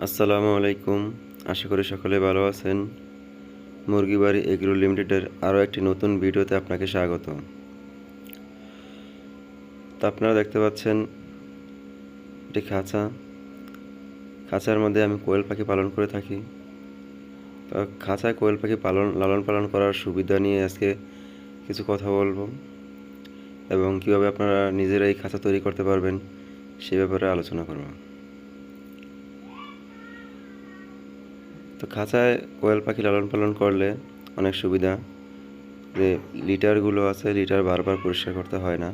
আসসালামু আলাইকুম। আশা করি সকলে ভালো আছেন। মুরগি বাড়ি এগ্রো লিমিটেডের আরও একটি নতুন ভিডিওতে আপনাকে স্বাগত। তা আপনারা দেখতে পাচ্ছেন এটি খাঁচা। খাঁচার মধ্যে আমি কোয়েল পাখি পালন করে থাকি। তো খাঁচায় কোয়েল পাখি পালন, লালন পালন করার সুবিধা নিয়ে আজকে কিছু কথা বলব এবং কীভাবে আপনারা নিজেরাই খাঁচা তৈরি করতে পারবেন সে ব্যাপারে আলোচনা করব। তো খাঁচায় কোয়েল পাখি লালন পালন করলে অনেক সুবিধা যে লিটারগুলো আছে, লিটার বারবার পরিষ্কার করতে হয় না।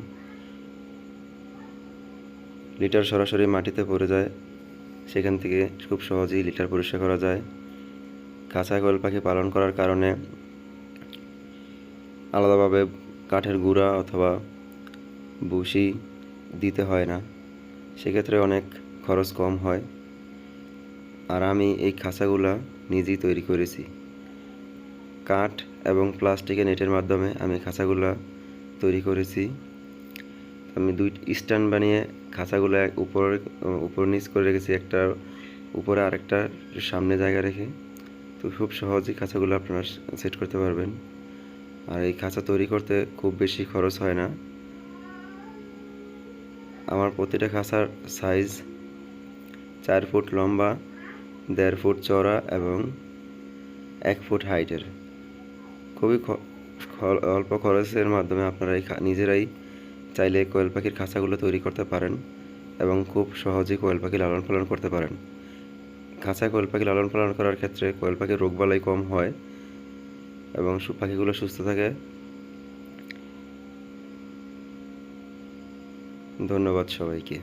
লিটার সরাসরি মাটিতে পড়ে যায়, সেখান থেকে খুব সহজেই লিটার পরিষ্কার করা যায়। খাঁচায় কোয়েল পাখি পালন করার কারণে আলাদাভাবে কাঠের গুঁড়া অথবা বুসি দিতে হয় না। সেক্ষেত্রে অনেক খরচ কম হয়। আর আমি এই খাঁচাগুলা নিজেই তৈরি করেছি। কাঠ এবং প্লাস্টিকের নেটের মাধ্যমে আমি খাঁচাগুলা তৈরি করেছি। আমি দুই স্ট্যান্ড বানিয়ে খাঁচাগুলো উপরে, উপর নিচ করে রেখেছি, একটা উপরে আরেকটা সামনে জায়গা রেখে। তো খুব সহজেই খাঁচাগুলো আপনারা সেট করতে পারবেন। আর এই খাঁচা তৈরি করতে খুব বেশি খরচ হয় না। আমার প্রতিটা খাঁচার সাইজ চার ফুট লম্বা দেড় ফুট চওড়া এবং এক ফুট হাইটের। খুবই অল্প খরচের মাধ্যমে আপনারা নিজেরাই চাইলে কোয়েল পাখির খাঁচাগুলো তৈরি করতে পারেন এবং খুব সহজেই কোয়েল পাখি লালন পালন করতে পারেন। খাঁচায় কোয়েল পাখি লালন পালন করার ক্ষেত্রে কোয়েল পাখির রোগবালাই কম হয় এবং পাখিগুলো সুস্থ থাকে। ধন্যবাদ সবাইকে।